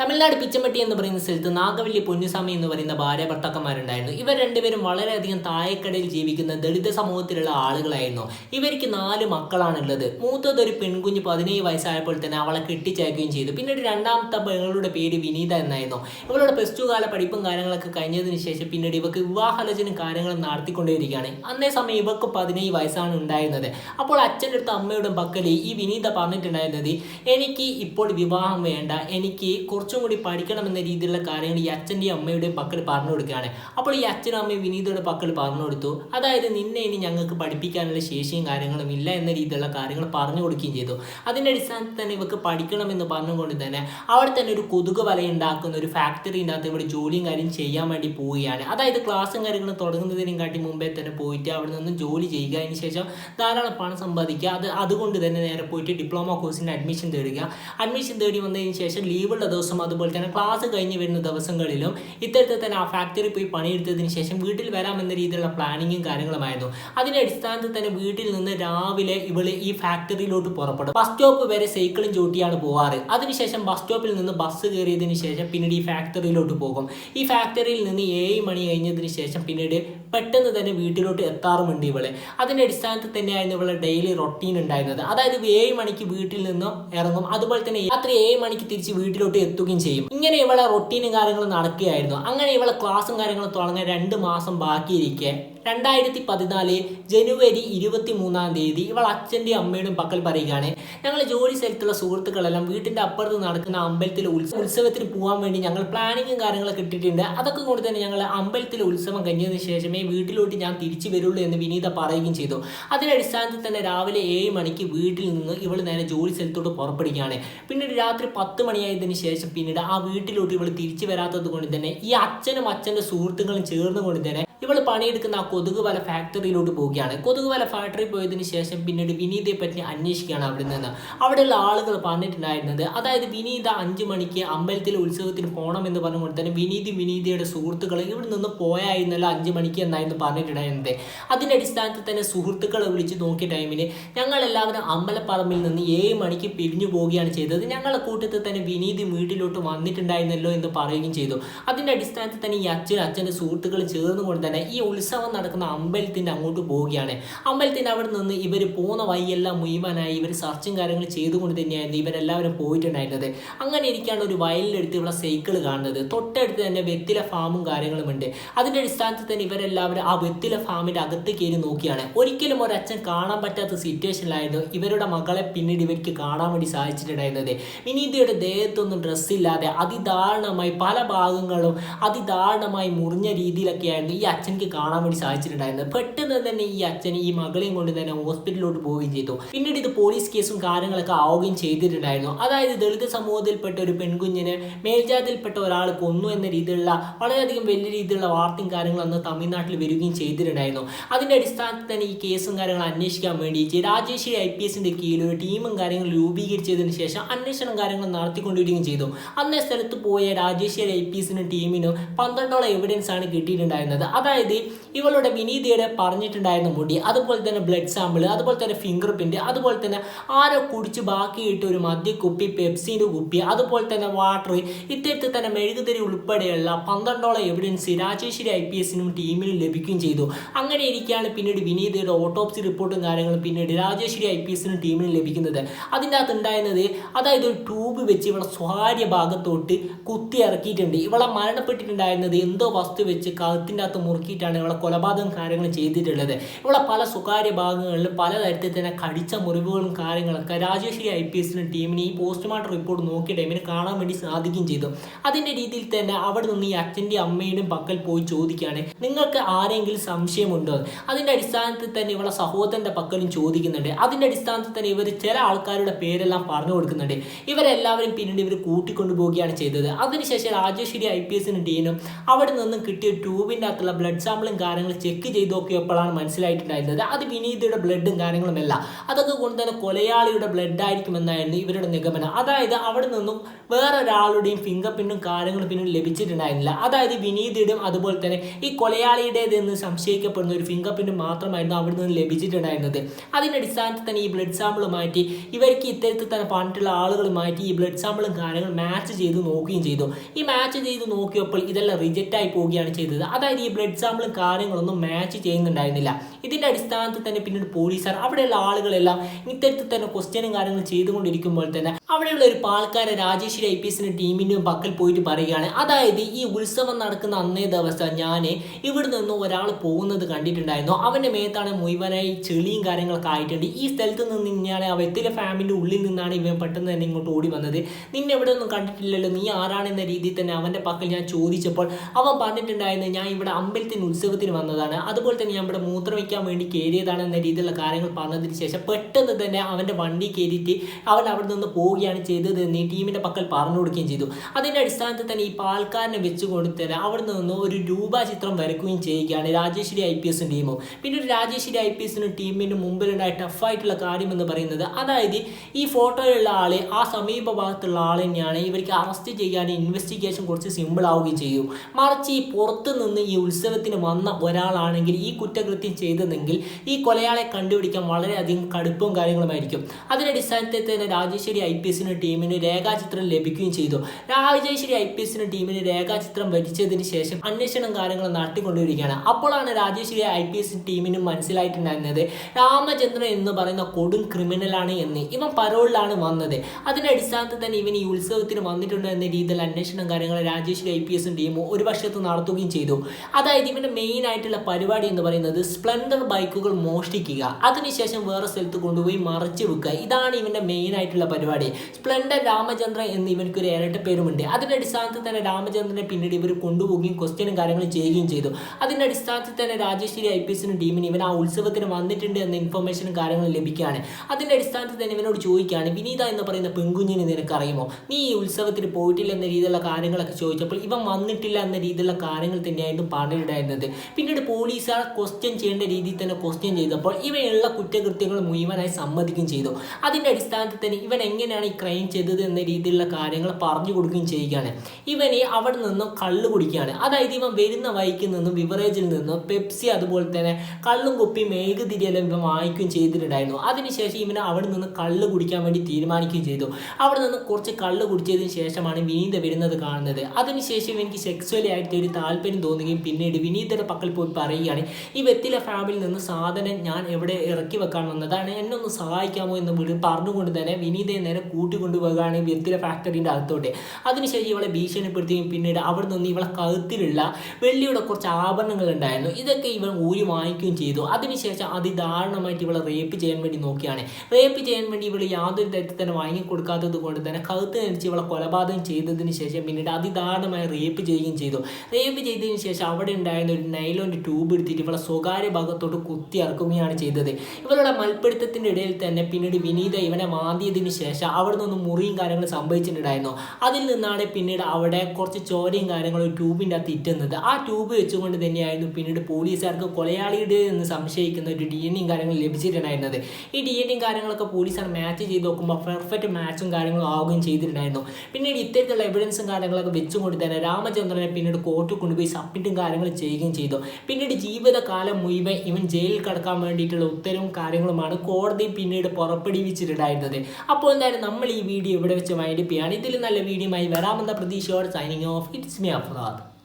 തമിഴ്നാട് പിച്ചമ്പട്ടി എന്ന് പറയുന്ന സ്ഥലത്ത് നാഗവല്ലി പൊന്നുസ്വാമി എന്ന് പറയുന്ന ഭാര്യ ഭർത്താക്കന്മാരുണ്ടായിരുന്നു. ഇവർ രണ്ടുപേരും വളരെയധികം താഴെക്കടയിൽ ജീവിക്കുന്ന ദളിത സമൂഹത്തിലുള്ള ആളുകളായിരുന്നു. ഇവർക്ക് നാല് മക്കളാണുള്ളത്. മൂത്തത് ഒരു പെൺകുഞ്ഞ് പതിനേഴ് വയസ്സായപ്പോൾ തന്നെ അവളെ കെട്ടിച്ചയക്കുകയും ചെയ്തു. പിന്നീട് രണ്ടാമത്തെ പെങ്ങളുടെ പേര് വിനീത എന്നായിരുന്നു. ഇവളുടെ പ്ലസ് ടു കാല പഠിപ്പും കാര്യങ്ങളൊക്കെ കഴിഞ്ഞതിന് ശേഷം പിന്നീട് ഇവർക്ക് വിവാഹാലോചന കാര്യങ്ങളും നടത്തിക്കൊണ്ടേയിരിക്കുകയാണ്. അന്നേ സമയം ഇവർക്ക് പതിനേഴ് വയസ്സാണ് ഉണ്ടായിരുന്നത്. അപ്പോൾ അച്ഛന്റെ അടുത്ത് അമ്മയുടെ പക്കൽ ഈ വിനീത പറഞ്ഞിട്ടുണ്ടായിരുന്നത് എനിക്ക് ഇപ്പോൾ വിവാഹം വേണ്ട. എനിക്ക് കുറച്ചും കൂടി പഠിക്കണമെന്ന രീതിയിലുള്ള കാര്യങ്ങൾ ഈ അച്ഛന്റെയും അമ്മയുടെയും പക്കൽ പറഞ്ഞു കൊടുക്കുകയാണ്. അപ്പോൾ ഈ അച്ഛനും അമ്മയും വിനീതയുടെ പക്കൽ പറഞ്ഞു കൊടുത്തു. അതായത് നിന്നെ ഇനി ഞങ്ങൾക്ക് പഠിപ്പിക്കാനുള്ള ശേഷിയും കാര്യങ്ങളും ഇല്ല എന്ന രീതിയിലുള്ള കാര്യങ്ങൾ പറഞ്ഞു കൊടുക്കുകയും ചെയ്തു. അതിന്റെ അടിസ്ഥാനത്തിൽ തന്നെ ഇവർക്ക് പഠിക്കണമെന്ന് പറഞ്ഞുകൊണ്ട് തന്നെ അവിടെ തന്നെ ഒരു കൊതുക് വല ഉണ്ടാക്കുന്ന ഒരു ഫാക്ടറിന്റെ അകത്ത് ഇവിടെ ജോലിയും കാര്യം ചെയ്യാൻ വേണ്ടി പോവുകയാണ്. അതായത് ക്ലാസ്സും കാര്യങ്ങളും തുടങ്ങുന്നതിനും കാട്ടി മുമ്പേ തന്നെ പോയിട്ട് അവിടെ നിന്ന് ജോലി ചെയ്യുക. അതിന് ശേഷം ധാരാളം പണം സമ്പാദിക്കുക. അത് അതുകൊണ്ട് തന്നെ നേരെ പോയിട്ട് ഡിപ്ലോമ കോഴ്സിന് അഡ്മിഷൻ തേടുക. അഡ്മിഷൻ തേടി വന്നതിന് ശേഷം ലീവുള്ള ദിവസം അതുപോലെ തന്നെ ക്ലാസ് കഴിഞ്ഞ് വരുന്ന ദിവസങ്ങളിലും ഇത്തരത്തിൽ തന്നെ ആ ഫാക്ടറി പോയി പണിയെടുത്തതിന് ശേഷം വീട്ടിൽ വരാമെന്ന രീതിയിലുള്ള പ്ലാനിങ്ങും കാര്യങ്ങളുമായിരുന്നു. അതിന്റെ അടിസ്ഥാനത്തിൽ തന്നെ വീട്ടിൽ നിന്ന് രാവിലെ ഇവൾ ഈ ഫാക്ടറിയിലോട്ട് പുറപ്പെടും. ബസ് സ്റ്റോപ്പ് വരെ സൈക്കിളും ചൂട്ടിയാണ് പോവാറ്. അതിനുശേഷം ബസ് സ്റ്റോപ്പിൽ നിന്ന് ബസ് കയറിയതിന് ശേഷം പിന്നീട് ഈ ഫാക്ടറിയിലോട്ട് പോകും. ഈ ഫാക്ടറിയിൽ നിന്ന് ഏഴ് മണി കഴിഞ്ഞതിന് ശേഷം പിന്നീട് പെട്ടെന്ന് തന്നെ വീട്ടിലോട്ട് എത്താറുമുണ്ട് ഇവൾ. അതിന്റെ അടിസ്ഥാനത്തിൽ തന്നെയായിരുന്നു ഇവളെ ഡെയിലി റൊട്ടീൻ ഉണ്ടായിരുന്നത്. അതായത് ഏഴ് മണിക്ക് വീട്ടിൽ നിന്നും ഇറങ്ങും. അതുപോലെ തന്നെ രാത്രി ഏഴ് മണിക്ക് തിരിച്ച് വീട്ടിലോട്ട് എത്തുകയും ചെയ്യും. ഇങ്ങനെ ഇവളെ റൊട്ടീനും കാര്യങ്ങളും നടക്കുകയായിരുന്നു. അങ്ങനെ ഇവളെ ക്ലാസ്സും കാര്യങ്ങളും തുടങ്ങാൻ രണ്ട് മാസം ബാക്കിയിരിക്കെ. രണ്ടായിരത്തി പതിനാല് ജനുവരി ഇരുപത്തി മൂന്നാം തീയതി ഇവൾ അച്ഛന്റെ അമ്മയുടെയും പക്കൽ പറയുകയാണ് ഞങ്ങൾ ജോലി സ്ഥലത്തുള്ള സുഹൃത്തുക്കളെല്ലാം വീട്ടിന്റെ അപ്പുറത്ത് നടക്കുന്ന അമ്പലത്തിലെ ഉത്സവ ഉത്സവത്തിന് പോകാൻ വേണ്ടി ഞങ്ങൾ പ്ലാനിങ്ങും കാര്യങ്ങളൊക്കെ ഇട്ടിട്ടുണ്ട്. അതൊക്കെ കൊണ്ട് തന്നെ ഞങ്ങൾ അമ്പലത്തിലെ ഉത്സവം കഴിഞ്ഞതിന് ശേഷമേ വീട്ടിലോട്ട് ഞാൻ തിരിച്ചു വരുള്ളൂ എന്ന് വിനീത പറയുകയും ചെയ്തു. അതിന്റെ അടിസ്ഥാനത്തിൽ തന്നെ രാവിലെ ഏഴ് മണിക്ക് വീട്ടിൽ നിന്ന് ഇവൾ നേരെ ജോലി സ്ഥലത്തോട്ട് പുറപ്പെടുകയാണ്. പിന്നീട് രാത്രി പത്ത് മണിയായതിനു ശേഷം പിന്നീട് ആ വീട്ടിലോട്ട് ഇവൾ തിരിച്ചു വരാത്തത് കൊണ്ട് തന്നെ ഈ അച്ഛനും അച്ഛന്റെ സുഹൃത്തുക്കളും ചേർന്നുകൊണ്ട് തന്നെ ഇവൾ പണിയെടുക്കുന്ന ആ കൊതുക് വല ഫാക്ടറിയിലോട്ട് പോവുകയാണ്. കൊതുക് വല ഫാക്ടറി പോയതിനു ശേഷം പിന്നീട് വിനീതയെ പറ്റി അന്വേഷിക്കുകയാണ് അവിടെ നിന്ന് അവിടെയുള്ള ആളുകൾ പറഞ്ഞിട്ടുണ്ടായിരുന്നത് അതായത് വിനീത അഞ്ചു മണിക്ക് അമ്പലത്തിലെ ഉത്സവത്തിന് പോകണം എന്ന് പറഞ്ഞുകൊണ്ട് തന്നെ വിനീതി വിനീതയുടെ സുഹൃത്തുക്കൾ ഇവിടെ നിന്ന് പോയായിരുന്നല്ലോ അഞ്ചു മണിക്ക് എന്നായിരുന്നു പറഞ്ഞിട്ടുണ്ടായിരുന്നത്. അതിന്റെ അടിസ്ഥാനത്തിൽ തന്നെ സുഹൃത്തുക്കളെ വിളിച്ച് നോക്കിയ ടൈമിന് ഞങ്ങൾ എല്ലാവരും അമ്പലപ്പറമ്പിൽ നിന്ന് ഏഴ് മണിക്ക് പിരിഞ്ഞു പോവുകയാണ് ചെയ്തത്. ഞങ്ങളുടെ കൂട്ടത്തിൽ തന്നെ വിനീതി വീട്ടിലോട്ട് വന്നിട്ടുണ്ടായിരുന്നല്ലോ എന്ന് പറയുകയും ചെയ്തു. അതിന്റെ അടിസ്ഥാനത്തിൽ തന്നെ ഈ അച്ഛൻ അച്ഛന്റെ സുഹൃത്തുക്കൾ ചേർന്നുകൊണ്ട് തന്നെ ഈ ഉത്സവം നടക്കുന്ന അമ്പലത്തിന്റെ അങ്ങോട്ട് പോവുകയാണ്. അമ്പലത്തിന്റെ അവിടെ നിന്ന് ഇവർ പോകുന്ന വഴിയെല്ലാം മുഴുവനായി ഇവർ സർച്ചും കാര്യങ്ങൾ ചെയ്തുകൊണ്ട് തന്നെയായിരുന്നു ഇവരെല്ലാവരും പോയിട്ടുണ്ടായിരുന്നത്. അങ്ങനെ ഇരിക്കാണ് ഒരു വയലിലെടുത്ത് ഇവിടെ സൈക്കിൾ കാണുന്നത്. തൊട്ടടുത്ത് തന്നെ വെത്തില ഫാമും കാര്യങ്ങളും ഉണ്ട്. അതിന്റെ അടിസ്ഥാനത്തിൽ തന്നെ ഇവരെല്ലാവരും ആ വെത്തില ഫാമിന്റെ അകത്ത് കയറി നോക്കിയാണ്. ഒരിക്കലും ഒരച്ഛൻ കാണാൻ പറ്റാത്ത സിറ്റുവേഷനിലായിരുന്നു ഇവരുടെ മകളെ പിന്നീട് ഇവർക്ക് കാണാൻ വേണ്ടി സാധിച്ചിട്ടുണ്ടായിരുന്നത്. വിനീതയുടെ ദേഹത്തൊന്നും ഡ്രസ്സില്ലാതെ അതിദാരുണമായി പല ഭാഗങ്ങളും അതിദാരുണമായി മുറിഞ്ഞ രീതിയിലൊക്കെയായിരുന്നു ഈ അച്ഛനിക്ക് കാണാൻ വേണ്ടി സാധിച്ചിട്ടുണ്ടായിരുന്നത് പെട്ടെന്ന് തന്നെ ഈ അച്ഛൻ ഈ മകളെയും കൊണ്ട് തന്നെ ഹോസ്പിറ്റലിലോട്ട് പോവുകയും ചെയ്തു. പിന്നീട് ഇത് പോലീസ് കേസും കാര്യങ്ങളൊക്കെ ആവുകയും ചെയ്തിട്ടുണ്ടായിരുന്നു. അതായത് ദളിത് സമൂഹത്തിൽപ്പെട്ട ഒരു പെൺകുഞ്ഞിനെ മേൽജാതിയിൽപ്പെട്ട ഒരാൾ കൊന്നു എന്ന രീതിയിലുള്ള വളരെയധികം വലിയ രീതിയിലുള്ള വാർത്തയും കാര്യങ്ങളും അന്ന് തമിഴ്നാട്ടിൽ വരികയും ചെയ്തിട്ടുണ്ടായിരുന്നു. അതിന്റെ അടിസ്ഥാനത്തിൽ തന്നെ ഈ കേസും കാര്യങ്ങളും അന്വേഷിക്കാൻ വേണ്ടി രാജേശ്വരി ഐ പി എസിന്റെ കീഴിൽ ഒരു ടീമും കാര്യങ്ങളും രൂപീകരിച്ചതിന് ശേഷം അന്വേഷണം കാര്യങ്ങൾ നടത്തിക്കൊണ്ടിരിക്കുകയും ചെയ്തു. അന്നേ സ്ഥലത്ത് പോയ രാജേശ്വരി ഐ പി എസിന്റെ ടീമിനും പന്ത്രണ്ടോളം എവിഡൻസ് ആണ് കിട്ടിയിട്ടുണ്ടായിരുന്നത്. അതായത് ഇവളുടെ വിനീതയുടെ പറഞ്ഞിട്ടുണ്ടായിരുന്ന മുടി അതുപോലെ തന്നെ ബ്ലഡ് സാമ്പിൾ അതുപോലെ തന്നെ ഫിംഗർ പ്രിന്റ് അതുപോലെ തന്നെ ആരോ കുടിച്ച് ബാക്കിയിട്ട് ഒരു മദ്യക്കുപ്പി പെപ്സിന്റെ കുപ്പി അതുപോലെ തന്നെ വാട്ടർ ഇത്തരത്തിൽ തന്നെ മെഴുകുതിരി ഉൾപ്പെടെയുള്ള പന്ത്രണ്ടോളം എവിഡൻസ് രാജേശ്വരി ഐ പി എസിനും ടീമിനും ലഭിക്കുകയും ചെയ്തു. അങ്ങനെ ഇരിക്കുകയാണ് പിന്നീട് വിനീതയുടെ ഓട്ടോപ്സി റിപ്പോർട്ടും കാര്യങ്ങളും പിന്നീട് രാജേശ്വരി ഐ പി എസിനും ടീമിനും ലഭിക്കുന്നത്. അതിന്റെ അകത്ത് ഉണ്ടായിരുന്നത് അതായത് ഒരു ട്യൂബ് വെച്ച് ഇവളെ സ്വകാര്യ ഭാഗത്തോട്ട് കുത്തി ഇറക്കിയിട്ടുണ്ട്. ഇവളെ മരണപ്പെട്ടിട്ടുണ്ടായിരുന്നത് എന്തോ വസ്തു വെച്ച് കഴുത്തിന്റെ അകത്ത് മുറുക്കിയിട്ടാണ് ഇവളെ കൊലപാതകം കാര്യങ്ങളും ചെയ്തിട്ടുള്ളത്. ഇവളെ പല സ്വകാര്യ ഭാഗങ്ങളിലും പലതരത്തിൽ തന്നെ കടിച്ച മുറിവുകളും കാര്യങ്ങളൊക്കെ രാജേശ്വരി ഐ പി എസിനും ടീമിന് ഈ പോസ്റ്റ്മോർട്ടം റിപ്പോർട്ട് നോക്കിയ ടൈമിന് കാണാൻ വേണ്ടി സാധിക്കുകയും ചെയ്തു. അതിന്റെ രീതിയിൽ തന്നെ അവിടെ നിന്ന് ഈ അച്ഛന്റെ അമ്മയുടെയും പക്കൽ പോയി ചോദിക്കുകയാണ്. നിങ്ങൾക്ക് ആരെങ്കിലും സംശയമുണ്ടോ? അതിന്റെ അടിസ്ഥാനത്തിൽ തന്നെ ഇവളെ സഹോദരന്റെ പക്കലും ചോദിക്കുന്നുണ്ട്. അതിന്റെ അടിസ്ഥാനത്തിൽ തന്നെ ഇവർ ചില ആൾക്കാരുടെ പേരെല്ലാം പറഞ്ഞു കൊടുക്കുന്നുണ്ട്. ഇവരെല്ലാവരും പിന്നീട് ഇവർ കൂട്ടിക്കൊണ്ടു പോവുകയാണ് ചെയ്തത്. അതിനുശേഷം രാജേശ്വരി ഐ പി എസിനും ടീമിനും അവിടെ നിന്നും കിട്ടിയ ട്യൂബിന്റെ അകത്തുള്ള ബ്ലഡ് സാമ്പിളും കാര്യങ്ങളും ചെക്ക് ചെയ്ത് നോക്കിയപ്പോഴാണ് മനസ്സിലായിട്ടുണ്ടായിരുന്നത്. അത് വിനീതയുടെ ബ്ലഡും കാര്യങ്ങളും അല്ല അതൊക്കെ കൊണ്ട് തന്നെ കൊലയാളിയുടെ ബ്ലഡ് ആയിരിക്കുമെന്നായിരുന്നു ഇവരുടെ നിഗമനം. അതായത് അവിടെ നിന്നും വേറൊരാളുടെയും ഫിംഗർ പ്രിന്റും കാര്യങ്ങളും പിന്നെ ലഭിച്ചിട്ടുണ്ടായിരുന്നില്ല. അതായത് വിനീതയുടെയും അതുപോലെ തന്നെ ഈ കൊലയാളിയുടേതെന്ന് സംശയിക്കപ്പെടുന്ന ഒരു ഫിംഗർ പ്രിന്റ് മാത്രമായിരുന്നു അവിടെ നിന്ന് ലഭിച്ചിട്ടുണ്ടായിരുന്നത്. അതിന്റെ അടിസ്ഥാനത്തിൽ തന്നെ ഈ ബ്ലഡ് സാമ്പിൾ മാറ്റി ഇവർക്ക് ഇത്തരത്തിൽ തന്നെ പറഞ്ഞിട്ടുള്ള ആളുകൾ മാറ്റി ഈ ബ്ലഡ് സാമ്പിളും കാര്യങ്ങളും മാച്ച് ചെയ്ത് നോക്കുകയും ചെയ്തു. ഈ മാച്ച് ചെയ്ത് നോക്കിയപ്പോൾ ഇതെല്ലാം റിജക്റ്റ് ആയി പോവുകയാണ് ചെയ്തത്. അതായത് ഈ ബ്ലഡ് സാമ്പിളും കാര്യങ്ങളൊന്നും മാച്ച് ചെയ്യുന്നുണ്ടായിരുന്നില്ല. ഇതിന്റെ അടിസ്ഥാനത്തിൽ തന്നെ പിന്നീട് പോലീസുകാർ അവിടെയുള്ള ആളുകളെല്ലാം ഇത്തരത്തിൽ തന്നെ ക്വസ്റ്റ്യനും കാര്യങ്ങളും ചെയ്തുകൊണ്ടിരിക്കുമ്പോൾ തന്നെ അവിടെയുള്ള ഒരു പാൽക്കാരെ രാജേശ്വരി ഐ പി എസിന്റെ ടീമിന്റെയും പക്കൽ പോയിട്ട് പറയുകയാണ് അതായത് ഈ ഉത്സവം നടക്കുന്ന അന്നേ ദിവസം ഞാൻ ഇവിടെ നിന്ന് ഒരാൾ പോകുന്നത് കണ്ടിട്ടുണ്ടായിരുന്നു. അവന്റെ മേത്താണ് മുഴുവനായി ചെളിയും കാര്യങ്ങളൊക്കെ ആയിട്ടുണ്ട്. ഈ സ്ഥലത്ത് നിന്ന് ഞാൻ ആ വ്യക്തിയിലെ ഫാമിലിന്റെ ഉള്ളിൽ നിന്നാണ് ഇവൻ പെട്ടെന്ന് തന്നെ ഇങ്ങോട്ട് ഓടി വന്നത്. നിന്നെ എവിടെ ഒന്നും കണ്ടിട്ടില്ലല്ലോ. നീ ആരാണെന്ന രീതിയിൽ തന്നെ അവന്റെ പക്കൽ ഞാൻ ചോദിച്ചപ്പോൾ അവൻ പറഞ്ഞിട്ടുണ്ടായിരുന്നു ഞാൻ ഇവിടെ അമ്പലത്തിന് ഉത്സവത്തിന് വന്നതാണ്. അതുപോലെ തന്നെ നമ്മുടെ മൂത്രം വയ്ക്കാൻ വേണ്ടി കയറിയതാണ് എന്ന രീതിയിലുള്ള കാര്യങ്ങൾ പറഞ്ഞതിന് ശേഷം പെട്ടെന്ന് തന്നെ അവന്റെ വണ്ടി കയറിയിട്ട് അവൻ അവിടെ നിന്ന് പോവുകയാണ് ചെയ്തത് എന്ന് ഈ ടീമിന്റെ പക്കൽ പറഞ്ഞു കൊടുക്കുകയും ചെയ്തു. അതിന്റെ അടിസ്ഥാനത്തിൽ തന്നെ ഈ പാൽക്കാരനെ വെച്ചുകൊണ്ട് തന്നെ അവിടെ നിന്ന് ഒരു രൂപ ചിത്രം ചെയ്യുകയാണ് രാജേശ്വരി ഐ പി എസും ടീമും. പിന്നെ ഒരു രാജേശ്വരി ഐ പി എസിനും ടീമിന് മുമ്പിലുണ്ടായ ടഫായിട്ടുള്ള കാര്യം എന്ന് പറയുന്നത് അതായത് ഈ ഫോട്ടോയിലുള്ള ആളെ ആ സമീപ ഭാഗത്തുള്ള ആൾ തന്നെയാണ് ഇവർക്ക് അറസ്റ്റ് ചെയ്യാൻ ഇൻവെസ്റ്റിഗേഷൻ കുറച്ച് സിമ്പിൾ ആവുകയും ചെയ്യും. മറിച്ച് ഈ പുറത്ത് നിന്ന് ഈ ഉത്സവത്തിന് വന്ന ഒരാളാണെങ്കിൽ ഈ കുറ്റകൃത്യം ചെയ്തതെങ്കിൽ ഈ കൊലയാളെ കണ്ടുപിടിക്കാൻ വളരെയധികം കടുപ്പവും കാര്യങ്ങളുമായിരിക്കും. അതിന്റെ അടിസ്ഥാനത്തിൽ തന്നെ രാജേശ്വരി ഐ പി എസിന് ടീമിന് രേഖാചിത്രം ലഭിക്കുകയും ചെയ്തു. രാജേശ്വരി ഐ പി എസിന് ടീമിന് രേഖാചിത്രം വരിച്ചതിന് ശേഷം അന്വേഷണം കാര്യങ്ങൾ നടത്തിക്കൊണ്ടിരിക്കുകയാണ്. അപ്പോഴാണ് രാജേശ്വരി ഐ പി എസ് ടീമിന് മനസ്സിലായിട്ടുണ്ടായിരുന്നത് രാമചന്ദ്രൻ എന്ന് പറയുന്ന കൊടും ക്രിമിനലാണ് എന്ന്. ഇവൻ പരോളിലാണ് വന്നത്. അതിന്റെ അടിസ്ഥാനത്തിൽ തന്നെ ഇവൻ ഈ ഉത്സവത്തിന് വന്നിട്ടുണ്ട് എന്ന രീതിയിൽ അന്വേഷണം കാര്യങ്ങൾ രാജേശ്വരി ഐ പി എസും ടീമും ഒരു വർഷത്ത് നടത്തുകയും ചെയ്തു. അതായത് ഇവന്റെ മെയിൻ ആയിട്ടുള്ള പരിപാടി എന്ന് പറയുന്നത് സ്പ്ലെൻഡർ ബൈക്കുകൾ മോഷ്ടിക്കുക. അതിനുശേഷം വേറെ സ്ഥലത്ത് കൊണ്ടുപോയി മറച്ചു വെക്കുക. ഇതാണ് ഇവന്റെ മെയിൻ ആയിട്ടുള്ള പരിപാടി. സ്പ്ലെൻഡർ രാമചന്ദ്രൻ എന്ന് ഇവനക്ക് ഒരു ഇരട്ട പേരുമുണ്ട്. അതിന്റെ അടിസ്ഥാനത്തിൽ തന്നെ രാമചന്ദ്രനെ പിന്നീട് ഇവർ കൊണ്ടുപോവുകയും ക്വസ്റ്റ്യനും കാര്യങ്ങളും ചെയ്യുകയും ചെയ്തു. അതിന്റെ അടിസ്ഥാനത്തിൽ തന്നെ രാജേശ്വരി ഐ പി എസിന് ടീമിന് ഇവൻ ആ ഉത്സവത്തിന് വന്നിട്ടുണ്ട് എന്ന ഇൻഫർമേഷനും കാര്യങ്ങളും ലഭിക്കുകയാണ്. അതിന്റെ അടിസ്ഥാനത്തിൽ തന്നെ ഇവനോട് ചോദിക്കുകയാണ് വിനീത എന്ന് പറയുന്ന പെൺകുഞ്ഞിനെ നിനക്ക് അറിയുമോ നീ ഈ ഉത്സവത്തിന് പോയിട്ടില്ല എന്ന രീതിയിലുള്ള കാര്യങ്ങളൊക്കെ ചോദിച്ചപ്പോൾ ഇവൻ വന്നിട്ടില്ല എന്ന രീതിയിലുള്ള കാര്യങ്ങൾ തന്നെയായിരുന്നു പറഞ്ഞിട്ടുണ്ടായിരുന്നത് പിന്നീട് പോലീസുകാർ ക്വസ്റ്റ്യൻ ചെയ്യേണ്ട രീതിയിൽ തന്നെ ക്വസ്റ്റ്യൻ ചെയ്തപ്പോൾ ഇവയുള്ള കുറ്റകൃത്യങ്ങൾ മുഴുവനായി സമ്മതിക്കുകയും ചെയ്തു. അതിന്റെ അടിസ്ഥാനത്തിൽ തന്നെ ഇവൻ എങ്ങനെയാണ് ഈ ക്രൈം ചെയ്തത് എന്ന രീതിയിലുള്ള കാര്യങ്ങൾ പറഞ്ഞു കൊടുക്കുകയും ചെയ്യുകയാണ്. ഇവനെ അവിടെ നിന്നും കള്ള് കുടിക്കുകയാണ്. അതായത് ഇവൻ വരുന്ന വഴിക്ക് നിന്നും വിവറേജിൽ നിന്നും പെപ്സി അതുപോലെ തന്നെ കള്ളും കുപ്പിയും മേഘതിരിയെല്ലാം ഇവൻ വാങ്ങിക്കുകയും ചെയ്തിട്ടുണ്ടായിരുന്നു. അതിനുശേഷം ഇവനെ അവിടെ നിന്ന് കള്ള് കുടിക്കാൻ വേണ്ടി തീരുമാനിക്കുകയും ചെയ്തു. അവിടെ നിന്ന് കുറച്ച് കള്ള് കുടിച്ചതിന് ശേഷമാണ് വിനീത വരുന്നത് കാണുന്നത്. അതിനുശേഷം എനിക്ക് സെക്സ്വലി ആയിട്ട് ഒരു താല്പര്യം തോന്നുകയും പിന്നീട് വിനീതയുടെ പക്കൽ പോയി പറയുകയാണ് ഈ വ്യക്തിയിലെ ഫാമിൽ നിന്ന് സാധനം ഞാൻ എവിടെ ഇറക്കി വെക്കാൻ വന്നതാണ്? എന്നെ ഒന്ന് സഹായിക്കാമോ? എന്ന് വീട് പറഞ്ഞുകൊണ്ട് തന്നെ വിനീതയെ നേരെ കൂട്ടിക്കൊണ്ടുപോകുകയാണ് വ്യക്തിയിലെ ഫാക്ടറിന്റെ അകത്തോട്ട്. അതിനുശേഷം ഇവളെ ഭീഷണിപ്പെടുത്തുകയും പിന്നീട് അവിടെ നിന്ന് ഇവളെ കഴുത്തിലുള്ള വെള്ളിയുടെ കുറച്ച് ആഭരണങ്ങൾ ഉണ്ടായിരുന്നു. ഇതൊക്കെ ഇവൻ ഊരി വാങ്ങിക്കുകയും ചെയ്തു. അതിനുശേഷം അതിദാരുണമായിട്ട് ഇവളെ റേപ്പ് ചെയ്യാൻ വേണ്ടി നോക്കിയാണ് റേപ്പ് ചെയ്യാൻ വേണ്ടി ഇവൾ യാതൊരു തരത്തിൽ തന്നെ വാങ്ങിക്കൊടുക്കാത്തത് കൊണ്ട് തന്നെ കഴുത്ത് നരിച്ച് ഇവളെ കൊലപാതകം ചെയ്തതിന് ശേഷം പിന്നീട് അതിദാരുണമായി റേപ്പ് ചെയ്യുകയും ചെയ്തു. റേപ്പ് ചെയ്തതിന് ശേഷം അവിടെ ഉണ്ടായിരുന്ന ഒരു നൈലോന്റെ ട്യൂബ് എടുത്തിട്ട് ഇവളെ സ്വകാര്യ ഭാഗത്തോട്ട് കുത്തി ഇറക്കുകയാണ് ചെയ്തത്. ഇവളുടെ മൽപ്പിടുത്തത്തിന്റെ ഇടയിൽ തന്നെ പിന്നീട് വിനീത ഇവനെ മാന്തിയതിന് ശേഷം അവിടെ നിന്ന് മുറിയും കാര്യങ്ങളും സംഭവിച്ചിട്ടുണ്ടായിരുന്നു. അതിൽ നിന്നാണ് പിന്നീട് അവിടെ കുറച്ച് ചോരയും കാര്യങ്ങളും ട്യൂബിന്റെ അകത്ത് ഇറ്റുന്നത്. ആ ട്യൂബ് വെച്ചുകൊണ്ട് തന്നെയായിരുന്നു പിന്നീട് പോലീസുകാർക്ക് കൊലയാളിയുടെ എന്ന് സംശയിക്കുന്ന ഒരു ഡി എൻ എയും കാര്യങ്ങളും ലഭിച്ചിട്ടുണ്ടായിരുന്നത്. ഈ ഡി എൻ എയും കാര്യങ്ങളൊക്കെ പോലീസുകാർ മാച്ച് ചെയ്ത് നോക്കുമ്പോൾ പെർഫെക്റ്റ് മാച്ചും കാര്യങ്ങളും ആവുകയും ചെയ്തിട്ടുണ്ടായിരുന്നു. പിന്നീട് ഇത്തരത്തിലുള്ള എവിഡൻസും കാര്യങ്ങളൊക്കെ വെച്ചുകൊണ്ട് തന്നെ രാമചന്ദ്രനെ പിന്നീട് കോർട്ടിൽ കൊണ്ടുപോയി സബ്മിറ്റും കാര്യങ്ങളും ചെയ്യുകയും ചെയ്തു. പിന്നീട് ജീവിതകാലം മുഴുവൻ ഇവൻ ജയിലിൽ കടക്കാൻ വേണ്ടിയിട്ടുള്ള ഉത്തരവും കാര്യങ്ങളുമാണ് കോടതി പിന്നീട് പുറപ്പെടുവിച്ചിട്ടുണ്ടായിരുന്നത്. അപ്പോൾ എന്തായാലും നമ്മൾ ഈ വീഡിയോ ഇവിടെ വെച്ച് വൈൻഡപ്പ് ഇതിൽ നല്ല വീഡിയോയുമായി വരാമെന്ന പ്രതീക്ഷയോടെ signing off it's me Afrad